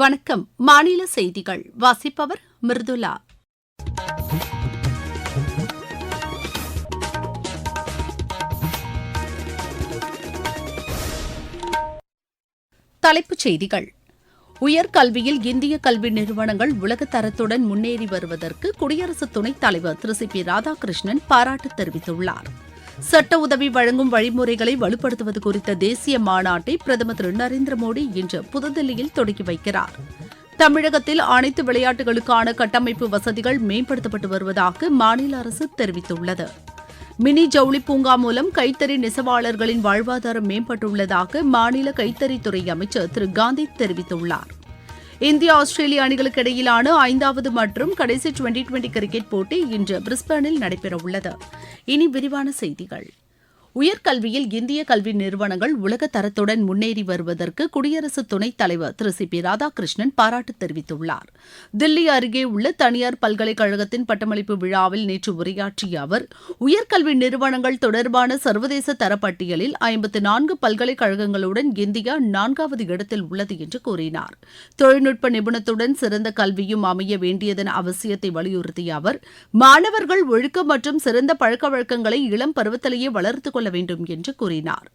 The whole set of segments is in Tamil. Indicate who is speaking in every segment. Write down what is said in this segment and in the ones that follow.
Speaker 1: வணக்கம் மாநில செய்திகள் வாசிப்பவர் மிருதுலா தலைப்புச் செய்திகள் உயர்கல்வியில் இந்திய கல்வி நிறுவனங்கள் உலகத்தரத்துடன் முன்னேறி வருவதற்கு குடியரசு துணைத் தலைவர் திரு சி பி ராதாகிருஷ்ணன் பாராட்டு தெரிவித்துள்ளாா் சட்ட உதவி வழங்கும் வழிமுறைகளை வலுப்படுத்துவது குறித்த தேசிய மாநாட்டை பிரதமர் திரு நரேந்திர மோடி இன்று புதுதில்லியில் தொடங்கி வைக்கிறார் தமிழகத்தில் அனைத்து விளையாட்டுகளுக்கான கட்டமைப்பு வசதிகள் மேம்படுத்தப்பட்டு வருவதாக மாநில அரசு தெரிவித்துள்ளது மினி ஜவுளி பூங்கா மூலம் கைத்தறி நெசவாளர்களின் வாழ்வாதாரம் மேம்பட்டுள்ளதாக மாநில கைத்தறித்துறை அமைச்சர் திரு காந்தி தெரிவித்துள்ளாா் இந்தியா ஆஸ்திரேலிய அணிகளுக்கு இடையிலான ஐந்தாவது மற்றும் கடைசி டுவெண்டி டுவெண்டி கிரிக்கெட் போட்டி இன்று பிரிஸ்பேனில் நடைபெறவுள்ளது இனி விரிவான செய்திகள் உயர்கல்வியில் இந்திய கல்வி நிறுவனங்கள் உலக தரத்துடன் முன்னேறி வருவதற்கு குடியரசு துணைத் தலைவர் திரு சி பி ராதாகிருஷ்ணன் பாராட்டு தெரிவித்துள்ளார் தில்லி அருகே உள்ள தனியார் பல்கலைக்கழகத்தின் பட்டமளிப்பு விழாவில் நேற்று உரையாற்றிய அவர் உயர்கல்வி நிறுவனங்கள் தொடர்பான சர்வதேச தரப்பட்டியலில் ஐம்பத்து நான்கு பல்கலைக்கழகங்களுடன் இந்தியா நான்காவது இடத்தில் உள்ளது என்று கூறினார் தொழில்நுட்ப நிபுணத்துடன் சிறந்த கல்வியும் அமைய வேண்டியதன் அவசியத்தை வலியுறுத்திய அவர் மாணவர்கள் ஒழுக்கம் மற்றும் சிறந்த பழக்க வழக்கங்களை இளம் பருவத்திலேயே வளர்த்துக் கொள்ள வேண்டும் என்று கூறினார்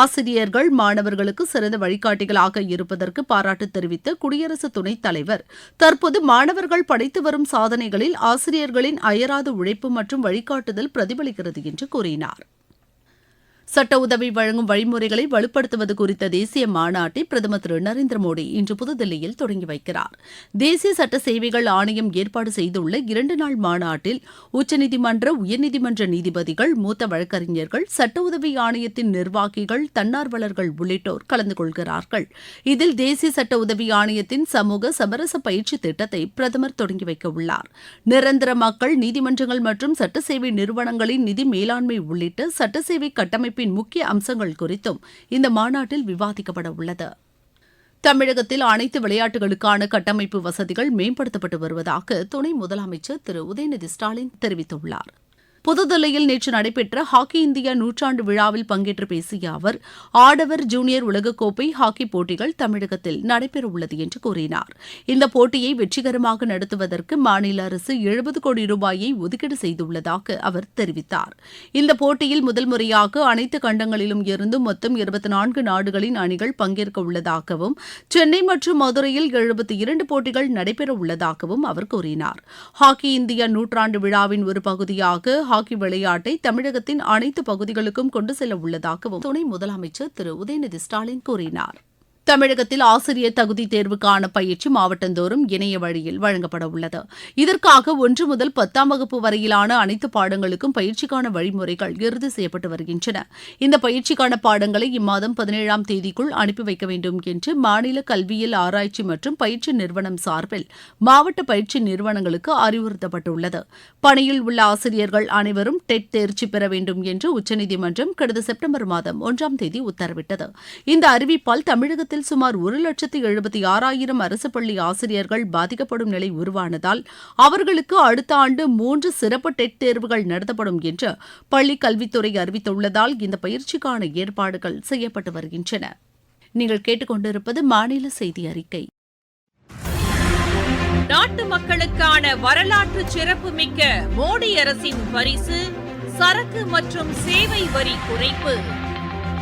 Speaker 1: ஆசிரியர்கள் மாணவர்களுக்கு சிறந்த வழிகாட்டிகளாக இருப்பதற்கு பாராட்டு தெரிவித்த குடியரசு துணைத் தலைவர் தற்போது மாணவர்கள் படைத்து வரும் சாதனைகளில் ஆசிரியர்களின் அயராத உழைப்பு மற்றும் வழிகாட்டுதல் பிரதிபலிக்கிறது என்று கூறினார் சட்ட உதவி வழங்கும் வழிமுறைகளை வலுப்படுத்துவது குறித்த தேசிய மாநாட்டை பிரதமர் திரு நரேந்திர மோடி இன்று புதுதில்லியில் தொடங்கி வைக்கிறார் தேசிய சட்ட சேவைகள் ஆணையம் ஏற்பாடு செய்துள்ள இரண்டு நாள் மாநாட்டில் உச்சநீதிமன்ற உயர்நீதிமன்ற நீதிபதிகள் மூத்த வழக்கறிஞர்கள் சட்ட உதவி ஆணையத்தின் நிர்வாகிகள் தன்னார்வலர்கள் உள்ளிட்டோர் கலந்து கொள்கிறார்கள் இதில் தேசிய சட்ட உதவி ஆணையத்தின் சமூக சமரச பயிற்சி திட்டத்தை பிரதமர் தொடங்கி வைக்க உள்ளார் நிரந்தர மக்கள் நீதிமன்றங்கள் மற்றும் சட்ட சேவை நிறுவனங்களின் நிதி மேலாண்மை உள்ளிட்ட சட்ட சேவை கட்டமைப்பு அமைப்பின் முக்கிய அம்சங்கள் குறித்தும் இந்த மாநாட்டில் விவாதிக்கப்பட உள்ளது தமிழகத்தில் அனைத்து விளையாட்டுகளுக்கான கட்டமைப்பு வசதிகள் மேம்படுத்தப்பட்டு வருவதாக துணை முதலமைச்சர் திரு உதயநிதி ஸ்டாலின் தெரிவித்துள்ளாா் புதுதில்லியில் நேற்று நடைபெற்ற ஹாக்கி இந்தியா நூற்றாண்டு விழாவில் பங்கேற்று பேசிய அவர் ஆடவர் ஜூனியர் உலகக்கோப்பை ஹாக்கி போட்டிகள் தமிழகத்தில் நடைபெறவுள்ளது என்று கூறினார் இந்த போட்டியை வெற்றிகரமாக நடத்துவதற்கு மாநில அரசு எழுபது கோடி ரூபாயை ஒதுக்கீடு செய்துள்ளதாக அவர் தெரிவித்தார் இந்த போட்டியில் முதல் முறையாக அனைத்து கண்டங்களிலும் இருந்து மொத்தம் இருபத்தி நான்கு நாடுகளின் அணிகள் பங்கேற்க உள்ளதாகவும் சென்னை மற்றும் மதுரையில் எழுபத்தி இரண்டு போட்டிகள் நடைபெற உள்ளதாகவும் அவர் கூறினார் ஹாக்கி இந்தியா நூற்றாண்டு விழாவின் ஒரு பகுதியாக ஹாக்கி விளையாட்டை தமிழகத்தின் அனைத்து பகுதிகளுக்கும் கொண்டு செல்ல உள்ளதாகவும் துணை முதலமைச்சர் திரு உதயநிதி ஸ்டாலின் கூறினார் தமிழகத்தில் ஆசிரியர் தகுதி தேர்வுக்கான பயிற்சி மாவட்டந்தோறும் இணைய வழியில் வழங்கப்பட உள்ளது இதற்காக ஒன்று முதல் பத்தாம் வகுப்பு வரையிலான அனைத்து பாடங்களுக்கும் பயிற்சிக்கான வழிமுறைகள் இறுதி செய்யப்பட்டு வருகின்றன இந்த பயிற்சிக்கான பாடங்களை இம்மாதம் பதினேழாம் தேதிக்குள் அனுப்பி வைக்க வேண்டும் என்று மாநில கல்வியியல் ஆராய்ச்சி மற்றும் பயிற்சி நிறுவனம் சார்பில் மாவட்ட பயிற்சி நிறுவனங்களுக்கு அறிவுறுத்தப்பட்டுள்ளது பணியில் உள்ள ஆசிரியர்கள் அனைவரும் டெட் தேர்ச்சி பெற வேண்டும் என்று உச்சநீதிமன்றம் கடந்த செப்டம்பர் மாதம் ஒன்றாம் தேதி உத்தரவிட்டது இந்த அறிவிப்பால் தமிழகத்தில் தமிழகத்தில் சுமார் ஒரு லட்சத்து எழுபத்தி ஆறாயிரம் அரசு பள்ளி ஆசிரியர்கள் பாதிக்கப்படும் நிலை உருவானதால் அவர்களுக்கு அடுத்த ஆண்டு மூன்று சிறப்பு டெட் தேர்வுகள் நடத்தப்படும் என்று பள்ளிக் கல்வித்துறை அறிவித்துள்ளதால் இந்த பயிற்சிக்கான ஏற்பாடுகள் செய்யப்பட்டு வருகின்றன நீங்கள் கேட்டுக்கொண்டிருப்பது மாநில செய்தி அறிக்கை
Speaker 2: நாட்டு மக்களுக்கான வரலாற்று சிறப்புமிக்க மோடி அரசின் பரிசு சரக்கு மற்றும் சேவை வரி குறைப்பு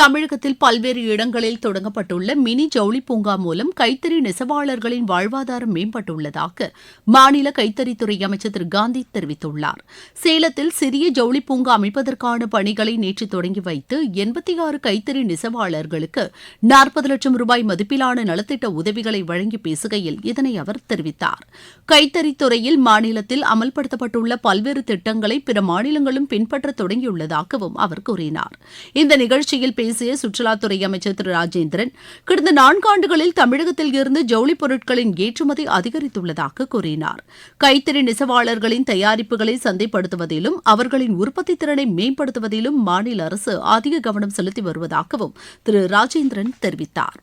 Speaker 1: தமிழகத்தில் பல்வேறு இடங்களில் தொடங்கப்பட்டுள்ள மினி ஜவுளி பூங்கா மூலம் கைத்தறி நெசவாளர்களின் வாழ்வாதாரம் மேம்பட்டுள்ளதாக மாநில கைத்தறித்துறை அமைச்சர் திரு காந்தி தெரிவித்துள்ளார் சேலத்தில் சிறிய ஜவுளி பூங்கா அமைப்பதற்கான பணிகளை நேற்று தொடங்கி வைத்து எண்பத்தி ஆறு கைத்தறி நெசவாளர்களுக்கு நாற்பது லட்சம் ரூபாய் மதிப்பிலான நலத்திட்ட உதவிகளை வழங்கி பேசுகையில் இதனை அவர் தெரிவித்தார் கைத்தறித்துறையில் மாநிலத்தில் அமல்படுத்தப்பட்டுள்ள பல்வேறு திட்டங்களை பிற மாநிலங்களும் பின்பற்ற தொடங்கியுள்ளதாகவும் அவர் கூறினார் இந்த நிகழ்ச்சியில் பேசிய சுற்றுலாத்துறை அமைச்சர் திரு ராஜேந்திரன் கடந்த நான்காண்டுகளில் தமிழகத்தில் இருந்து ஜவுளிப் பொருட்களின் ஏற்றுமதி அதிகரித்துள்ளதாக கூறினார் கைத்தறி நெசவாளர்களின் தயாரிப்புகளை சந்தைப்படுத்துவதிலும் அவர்களின் உற்பத்தி திறனை மேம்படுத்துவதிலும் மாநில அரசு அதிக கவனம் செலுத்தி வருவதாகவும் திரு ராஜேந்திரன் தெரிவித்தாா்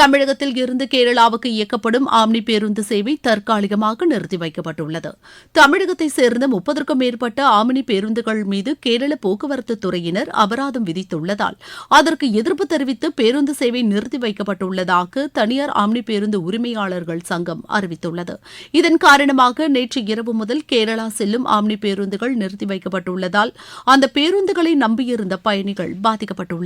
Speaker 1: தமிழகத்தில் இருந்து கேரளாவுக்கு இயக்கப்படும் ஆம்னி பேருந்து சேவை தற்காலிகமாக நிறுத்தி வைக்கப்பட்டுள்ளது தமிழகத்தை சேர்ந்த முப்பதற்கும் மேற்பட்ட ஆம்னி பேருந்துகள் மீது கேரள போக்குவரத்து துறையினர் அபராதம் விதித்துள்ளதால் அதற்கு எதிர்ப்பு தெரிவித்து பேருந்து சேவை நிறுத்தி வைக்கப்பட்டுள்ளதாக தனியார் ஆம்னி பேருந்து உரிமையாளர்கள் சங்கம் அறிவித்துள்ளது இதன் காரணமாக நேற்று இரவு முதல் கேரளா செல்லும் ஆம்னி பேருந்துகள் நிறுத்தி வைக்கப்பட்டுள்ளதால் அந்த பேருந்துகளை நம்பியிருந்த பயணிகள் பாதிக்கப்பட்டுள்ளனா்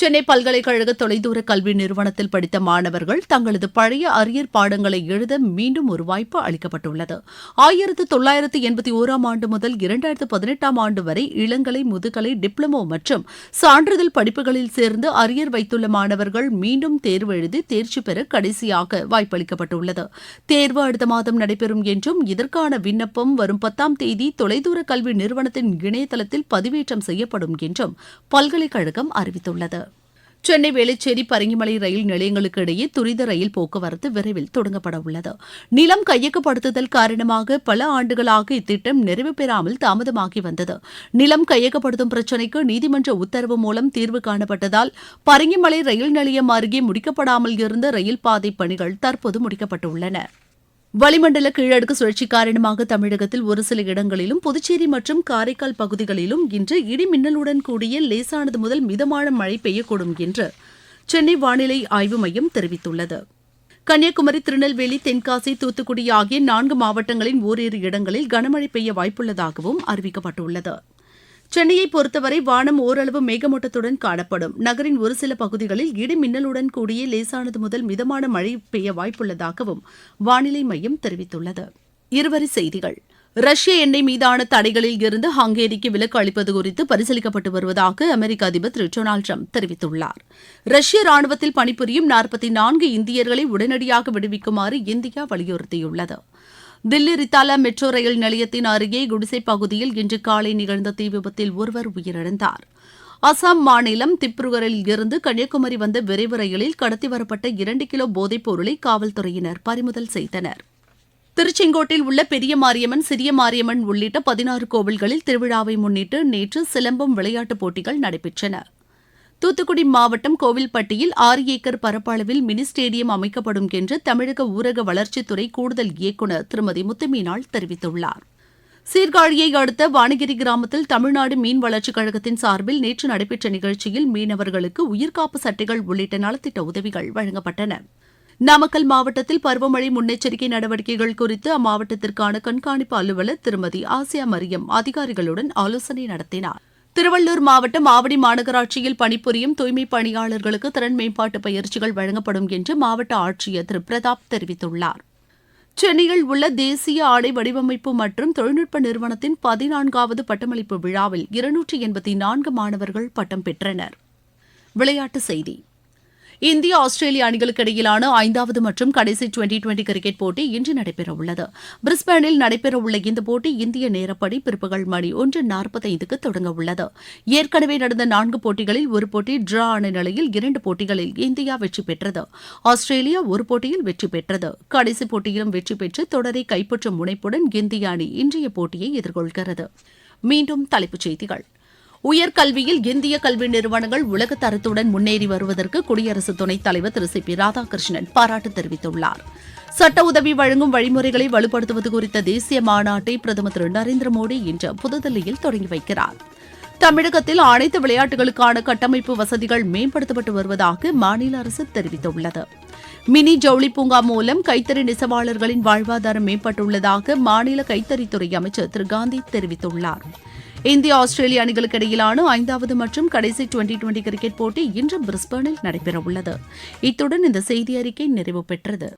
Speaker 1: சென்னை பல்கலைக்கழக தொலைதூர கல்வி நிறுவனத்தில் படித்த மாணவர்கள் தங்களது பழைய அரியர் பாடங்களை எழுத மீண்டும் ஒரு வாய்ப்பு அளிக்கப்பட்டுள்ளது ஆயிரத்து தொள்ளாயிரத்து எண்பத்தி ஒராம் ஆண்டு முதல் இரண்டாயிரத்து பதினெட்டாம் ஆண்டு வரை இளங்கலை முதுகலை டிப்ளமோ மற்றும் சான்றிதழ் படிப்புகளில் சேர்ந்து அரியர் வைத்துள்ள மாணவர்கள் மீண்டும் தேர்வு எழுதி தேர்ச்சி பெற கடைசியாக வாய்ப்பளிக்கப்பட்டுள்ளது தேர்வு அடுத்த மாதம் நடைபெறும் என்றும் இதற்கான விண்ணப்பம் வரும் பத்தாம் தேதி தொலைதூர கல்வி நிறுவனத்தின் இணையதளத்தில் பதிவேற்றம் செய்யப்படும் என்றும் பல்கலைக்கழகம் அறிவித்துள்ளது சென்னை வேளச்சேரி பரங்கிமலை ரயில் நிலையங்களுக்கு இடையே துரித ரயில் போக்குவரத்து விரைவில் தொடங்கப்பட உள்ளது நிலம் கையகப்படுத்துதல் காரணமாக பல ஆண்டுகளாக இத்திட்டம் நிறைவு பெறாமல் தாமதமாகி வந்தது நிலம் கையகப்படுத்தும் பிரச்சினைக்கு நீதிமன்ற உத்தரவு மூலம் தீர்வு காணப்பட்டதால் பரங்கிமலை ரயில் நிலையம் அருகே முடிக்கப்படாமல் இருந்த ரயில் பாதை பணிகள் தற்போது முடிக்கப்பட்டுள்ளன வளிமண்டல கீழடுக்கு சுழற்சி காரணமாக தமிழகத்தில் ஒரு சில இடங்களிலும் புதுச்சேரி மற்றும் காரைக்கால் பகுதிகளிலும் இன்று இடி மின்னலுடன் கூடிய லேசானது முதல் மிதமான மழை பெய்யக்கூடும் என்று சென்னை வானிலை ஆய்வு மையம் தெரிவித்துள்ளது கன்னியாகுமரி திருநெல்வேலி தென்காசி தூத்துக்குடி ஆகிய நான்கு மாவட்டங்களின் ஓரிரு இடங்களில் கனமழை பெய்ய வாய்ப்புள்ளதாகவும் அறிவிக்கப்பட்டுள்ளது சென்னையை பொறுத்தவரை வானம் ஓரளவு மேகமூட்டத்துடன் காணப்படும் நகரின் ஒரு சில பகுதிகளில் இடி மின்னலுடன் கூடிய லேசானது முதல் மிதமான மழை பெய்ய வாய்ப்புள்ளதாகவும் வானிலை மையம் தெரிவித்துள்ளது இருவரி செய்திகள் ரஷ்ய எண்ணெய் மீதான தடைகளில் இருந்து ஹங்கேரிக்கு விலக்கு அளிப்பது குறித்து பரிசீலிக்கப்பட்டு வருவதாக அமெரிக்க அதிபர் திரு டொனால்டு ட்ரம்ப் தெரிவித்துள்ளார் ரஷ்ய ராணுவத்தில் பணிபுரியும் நாற்பத்தி நான்கு இந்தியர்களை உடனடியாக விடுவிக்குமாறு இந்தியா வலியுறுத்தியுள்ளது தில்லி ரித்தாலா மெட்ரோ ரயில் நிலையத்தின் அருகே குடிசை பகுதியில் இன்று காலை நிகழ்ந்த தீ விபத்தில் ஒருவர் உயிரிழந்தார் அசாம் மாநிலம் திப்ருகரில் இருந்து கன்னியாகுமரி வந்த விரைவு ரயிலில் கடத்தி வரப்பட்ட இரண்டு கிலோ போதைப் பொருளை காவல்துறையினர் பறிமுதல் செய்தனர் திருச்செங்கோட்டில் உள்ள பெரிய மாரியம்மன் சிறிய மாரியம்மன் உள்ளிட்ட பதினாறு கோவில்களில் திருவிழாவை முன்னிட்டு நேற்று சிலம்பம் விளையாட்டுப் போட்டிகள் நடைபெற்றன தூத்துக்குடி மாவட்டம் கோவில்பட்டியில் ஆறு ஏக்கர் பரப்பளவில் மினி ஸ்டேடியம் அமைக்கப்படும் என்று தமிழக ஊரக வளர்ச்சித்துறை கூடுதல் இயக்குநர் திருமதி முத்துமீனாள் தெரிவித்துள்ளார் சீர்காழியை அடுத்த வானகிரி கிராமத்தில் தமிழ்நாடு மீன் வளர்ச்சிக் கழகத்தின் சார்பில் நேற்று நடைபெற்ற நிகழ்ச்சியில் மீனவர்களுக்கு உயிர்காப்பு சட்டைகள் உள்ளிட்ட நலத்திட்ட உதவிகள் வழங்கப்பட்டன நாமக்கல் மாவட்டத்தில் பருவமழை முன்னெச்சரிக்கை நடவடிக்கைகள் குறித்து அம்மாவட்டத்திற்கான கண்காணிப்பு அலுவலர் திருமதி ஆசியா மரியம் அதிகாரிகளுடன் ஆலோசனை நடத்தினார் திருவள்ளூர் மாவட்டம் ஆவடி மாநகராட்சியில் பணிபுரியும் தூய்மை பணியாளர்களுக்கு திறன் மேம்பாட்டு பயிற்சிகள் வழங்கப்படும் என்று மாவட்ட ஆட்சியர் திரு பிரதாப் தெரிவித்துள்ளார் சென்னையில் உள்ள தேசிய ஆடை வடிவமைப்பு மற்றும் தொழில்நுட்ப நிறுவனத்தின் பதினான்காவது பட்டமளிப்பு விழாவில் இருநூற்றி எண்பத்தி நான்கு மாணவர்கள் பட்டம் பெற்றனர் விளையாட்டுச் செய்தி இந்திய ஆஸ்திரேலிய அணிகளுக்கு இடையிலான ஐந்தாவது மற்றும் கடைசி டுவெண்டி டுவெண்டி கிரிக்கெட் போட்டி இன்று நடைபெறவுள்ளது பிரிஸ்பேனில் நடைபெறவுள்ள இந்த போட்டி இந்திய நேரப்படி பிற்பகல் மணி ஒன்று நாற்பத்தைந்துக்கு தொடங்கவுள்ளது ஏற்கனவே நடந்த நான்கு போட்டிகளில் ஒரு போட்டி டிரா ஆன நிலையில் இரண்டு போட்டிகளில் இந்தியா வெற்றி பெற்றது ஆஸ்திரேலியா ஒரு போட்டியில் வெற்றி பெற்றது கடைசி போட்டியிலும் வெற்றி பெற்று தொடரை கைப்பற்றும் முனைப்புடன் இந்திய அணி இன்றைய போட்டியை எதிர்கொள்கிறது மீண்டும் தலைப்புச் செய்திகள் உயர்கல்வியில் இந்திய கல்வி நிறுவனங்கள் உலக தரத்துடன் முன்னேறி வருவதற்கு குடியரசு துணைத் தலைவர் திரு சி பி ராதாகிருஷ்ணன் பாராட்டு தெரிவித்துள்ளார் சட்ட உதவி வழங்கும் வழிமுறைகளை வலுப்படுத்துவது குறித்த தேசிய மாநாட்டை பிரதமர் திரு நரேந்திர மோடி இன்று புதுதில்லியில் தொடங்கி வைக்கிறார் தமிழகத்தில் அனைத்து விளையாட்டுகளுக்கான கட்டமைப்பு வசதிகள் மேம்படுத்தப்பட்டு வருவதாக மாநில அரசு தெரிவித்துள்ளது மினி ஜவுளி பூங்கா மூலம் கைத்தறி நெசவாளர்களின் வாழ்வாதாரம் மேம்பட்டுள்ளதாக மாநில கைத்தறித்துறை அமைச்சர் திரு காந்தி தெரிவித்துள்ளாா் இந்திய ஆஸ்திரேலிய அணிகளுக்கு இடையிலான ஐந்தாவது மற்றும் கடைசி டுவெண்டி டுவெண்டி கிரிக்கெட் போட்டி இன்று பிரிஸ்பர்னில் நடைபெறவுள்ளது இத்துடன் இந்த செய்தி அறிக்கை நிறைவு பெற்றது